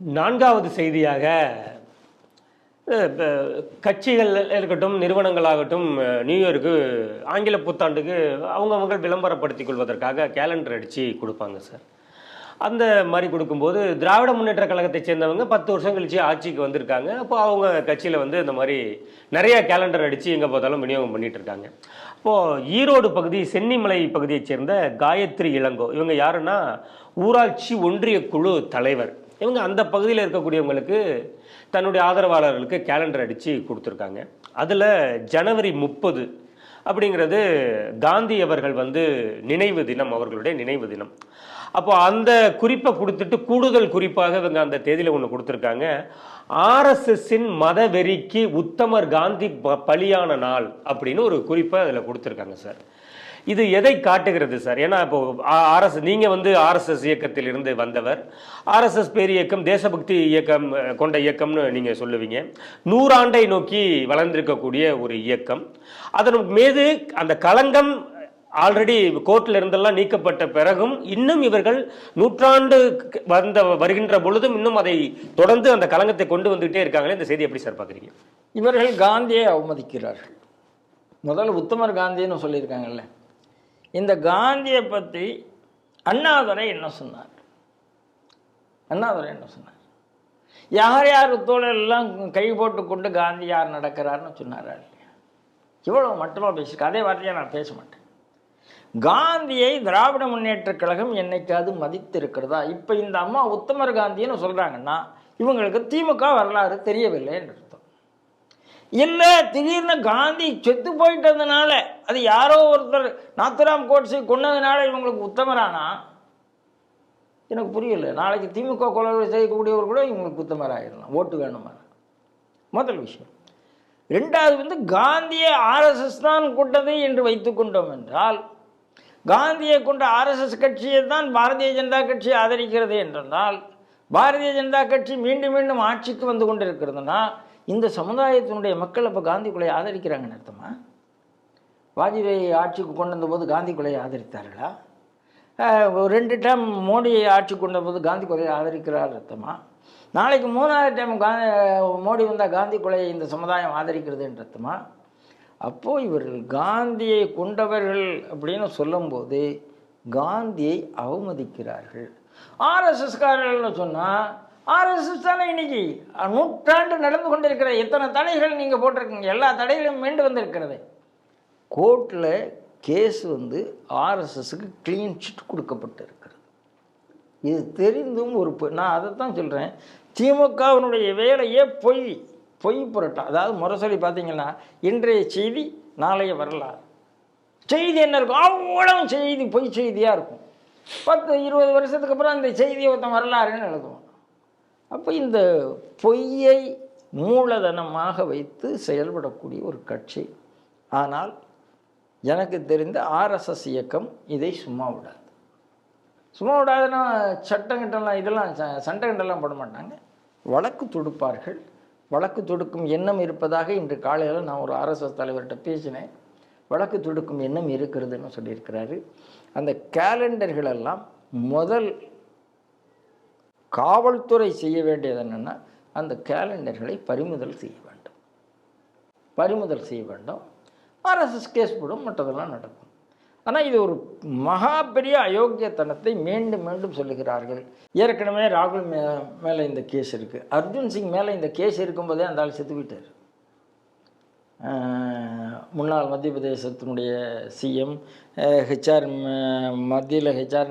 நான்காவது செய்தியாக கட்சிகள் இருக்கட்டும் நிறுவனங்களாகட்டும் நியூயர்க்கு ஆங்கில புத்தாண்டுக்கு அவங்கவுங்க விளம்பரப்படுத்திக் கொள்வதற்காக கேலண்டர் அடித்து கொடுப்பாங்க சார். அந்த மாதிரி கொடுக்கும்போது திராவிட முன்னேற்ற கழகத்தை சேர்ந்தவங்க பத்து வருஷம் கழித்து ஆட்சிக்கு வந்திருக்காங்க. அப்போ அவங்க கட்சியில் வந்து இந்த மாதிரி நிறைய கேலண்டர் அடித்து எங்கே பார்த்தாலும் விநியோகம் பண்ணிட்டு இருக்காங்க. இப்போது ஈரோடு பகுதி சென்னிமலை பகுதியைச் சேர்ந்த காயத்ரி இளங்கோ இவங்க யாருன்னா ஊராட்சி ஒன்றிய குழு தலைவர். இவங்க அந்த பகுதியில் இருக்கக்கூடியவங்களுக்கு தன்னுடைய ஆதரவாளர்களுக்கு கேலண்டர் அடித்து கொடுத்துருக்காங்க. அதில் ஜனவரி முப்பது அப்படிங்கிறது காந்தி அவர்கள் வந்து நினைவு தினம் அவர்களுடைய நினைவு தினம். அப்போ அந்த குறிப்பை கொடுத்துட்டு கூடுதல் குறிப்பாக இவங்க அந்த தேதியில் ஒன்று கொடுத்துருக்காங்க. ஆர்எஸ்எஸ்ஸின் மத வெறிக்கு உத்தமர் காந்தி ப- பலியான நாள் அப்படின்னு ஒரு குறிப்பை அதில் கொடுத்துருக்காங்க சார். இது எதை காட்டுகிறது சார் ஏன்னா இப்போ ஆர்எஸ் நீங்கள் வந்து ஆர்எஸ்எஸ் இயக்கத்தில் இருந்து வந்தவர். ஆர்எஸ்எஸ் பேர் இயக்கம் தேசபக்தி இயக்கம் கொண்ட இயக்கம்னு நீங்கள் சொல்லுவீங்க. நூறாண்டை நோக்கி வளர்ந்திருக்கக்கூடிய ஒரு இயக்கம். அதன் மீது அந்த களங்கம் ஆல்ரெடி கோர்ட்டில் இருந்தெல்லாம் நீக்கப்பட்ட பிறகும் இன்னும் இவர்கள் நூற்றாண்டு வந்த வருகின்ற பொழுதும் இன்னும் அதை தொடர்ந்து அந்த களங்கத்தை கொண்டு வந்துகிட்டே இருக்காங்களே இந்த செய்தி எப்படி சார் பார்க்குறீங்க? இவர்கள் காந்தியை அவமதிக்கிறார்கள். முதல்ல உத்தமர் காந்தின்னு சொல்லியிருக்காங்கல்ல. இந்த காந்தியை பற்றி அண்ணாதுரை என்ன சொன்னார்? அண்ணாதுரை என்ன சொன்னார்? யார் யார் தோழெல்லாம் கை போட்டு கொண்டு காந்தி யார் நடக்கிறார்னு சொன்னாரா இல்லையா? இவ்வளோ மட்டுமா பேசியிருக்க அதே வார்த்தையாக நான் பேச மாட்டேன். காந்தியை திராவிட முன்னேற்ற கழகம் என்னைக்காவது மதித்து இருக்கிறதா இப்போ இந்த அம்மா உத்தமர் காந்தின்னு சொல்கிறாங்கன்னா இவங்களுக்கு திமுக வரலாறு தெரியவில்லை என்று. இல்லை திடீர்னு காந்தி செத்து போயிட்டதுனால அது யாரோ ஒருத்தர் நாத்துராம் கோட்ஸை கொன்னதுனால இவங்களுக்கு உத்தமரானா? எனக்கு புரியல. நாளைக்கு திமுக கொலை செய்யக்கூடியவர் கூட இவங்களுக்கு உத்தமராயிடலாம் ஓட்டு வேணுமா? முதல் விஷயம். ரெண்டாவது வந்து காந்தியை ஆர்எஸ்எஸ் தான் கொண்டது என்று வைத்துக்கொண்டோம் என்றால் காந்தியை கொண்ட ஆர்எஸ்எஸ் கட்சியை தான் பாரதிய ஜனதா கட்சி ஆதரிக்கிறது என்றால் பாரதிய ஜனதா கட்சி மீண்டும் மீண்டும் ஆட்சிக்கு வந்து கொண்டிருக்கிறதுனா இந்த சமுதாயத்தினுடைய மக்கள் அப்போ காந்தி கொலையை ஆதரிக்கிறாங்கன்னு அர்த்தமா? வாஜ்பாய் ஆட்சிக்கு கொண்டு வந்தபோது காந்தி கொலையை ஆதரித்தார்களா? ஒரு ரெண்டு டைம் மோடியை ஆட்சி கொண்ட போது காந்தி கொலையை ஆதரிக்கிறார் அர்த்தமா? நாளைக்கு மூணாவது டைம் காந்தி மோடி வந்தால் காந்தி கொலையை இந்த சமுதாயம் ஆதரிக்கிறதுன்ற அர்த்தமா? அப்போது இவர்கள் காந்தியை கொண்டவர்கள் அப்படின்னு சொல்லும்போது காந்தியை அவமதிக்கிறார்கள். ஆர்எஸ்எஸ்காரர்கள்னு சொன்னால் ஆர்எஸ்எஸ் தானே இன்னைக்கு? நூற்றாண்டு நடந்து கொண்டிருக்கிற எத்தனை தடைகள் நீங்கள் போட்டிருக்கீங்க? எல்லா தடைகளும் மீண்டு வந்திருக்கிறது. கோர்ட்டில் கேஸ் வந்து ஆர்எஸ்எஸ்க்கு க்ளீன் சிட் கொடுக்கப்பட்டிருக்கிறது. இது தெரிந்தும் ஒரு நான் அதை தான் சொல்கிறேன் திமுகவினுடைய வேலையே பொய். பொய் புரட்டம் அதாவது முரசொலி பார்த்தீங்கன்னா இன்றைய செய்தி நாளைய வரலாறு. செய்தி என்ன இருக்கும்? அவ்வளவு செய்தி பொய் செய்தியாக இருக்கும். பத்து இருபது வருஷத்துக்கு அப்புறம் அந்த செய்தியை ஒருத்தன் வரலாறுன்னு எழுதுவோம் அப்போ இந்த பொய்யை மூலதனமாக வைத்து செயல்படக்கூடிய ஒரு கட்சி. ஆனால் எனக்கு தெரிந்த ஆர்எஸ்எஸ் இயக்கம் இதை சும்மா விடாது. சும்மா விடாதுன்னா சட்டங்கிட்டலாம் இதெல்லாம் ச- சண்டைகிட்டெல்லாம் போட மாட்டாங்க. வழக்கு தொடுப்பார்கள். வழக்கு தொடுக்கும் எண்ணம் இருப்பதாக இன்று காலையில் நான் ஒரு ஆர்எஸ்எஸ் தலைவர்கிட்ட பேசினேன். வழக்கு தொடுக்கும் எண்ணம் இருக்கிறதுன்னு சொல்லியிருக்கிறாரு. அந்த கேலண்டர்களெல்லாம் முதல் காவல்துறை செய்ய வேண்டியது என்னென்னா அந்த கேலண்டர்களை பறிமுதல் செய்ய வேண்டும். பறிமுதல் செய்ய வேண்டும். ஆர்எஸ்எஸ் கேஸ் போடும் மற்றதெல்லாம் நடக்கும். ஆனால் இது ஒரு மகா பெரிய அயோக்கியத்தனத்தை மீண்டும் மீண்டும் சொல்லுகிறார்கள். ஏற்கனவே ராகுல் மே மேலே இந்த கேஸ் இருக்குது அர்ஜுன் சிங் மேலே இந்த கேஸ் இருக்கும்போதே அந்த ஆள் செத்து விட்டார் முன்னாள் மத்திய பிரதேசத்தினுடைய சிஎம் ஹெச்ஆர் மத்தியில் ஹெச்ஆர்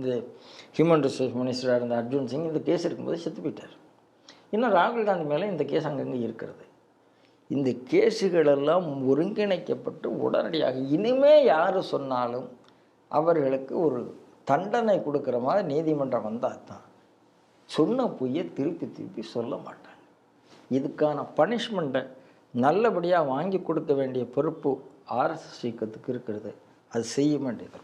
இது ஹியூமன் ரிசோர்ஸ் மினிஸ்டராக இருந்த அர்ஜுன் சிங் இந்த கேஸ் இருக்கும்போது செத்து போயிட்டார். இன்னும் ராகுல் காந்தி மேலே இந்த கேஸ் அங்கங்கே இருக்கிறது. இந்த கேஸுகளெல்லாம் ஒருங்கிணைக்கப்பட்டு உடனடியாக இனிமே யார் சொன்னாலும் அவர்களுக்கு ஒரு தண்டனை கொடுக்குற மாதிரி நீதிமன்றம் வந்தால் தான். சொன்ன பொய்யை திருப்பி திருப்பி சொல்ல மாட்டாங்க. இதுக்கான பனிஷ்மெண்ட்டை நல்லபடியாக வாங்கி கொடுக்க வேண்டிய பொறுப்பு ஆர்எஸ்எஸ் இயக்கத்துக்கு இருக்கிறது. அது செய்ய வேண்டியது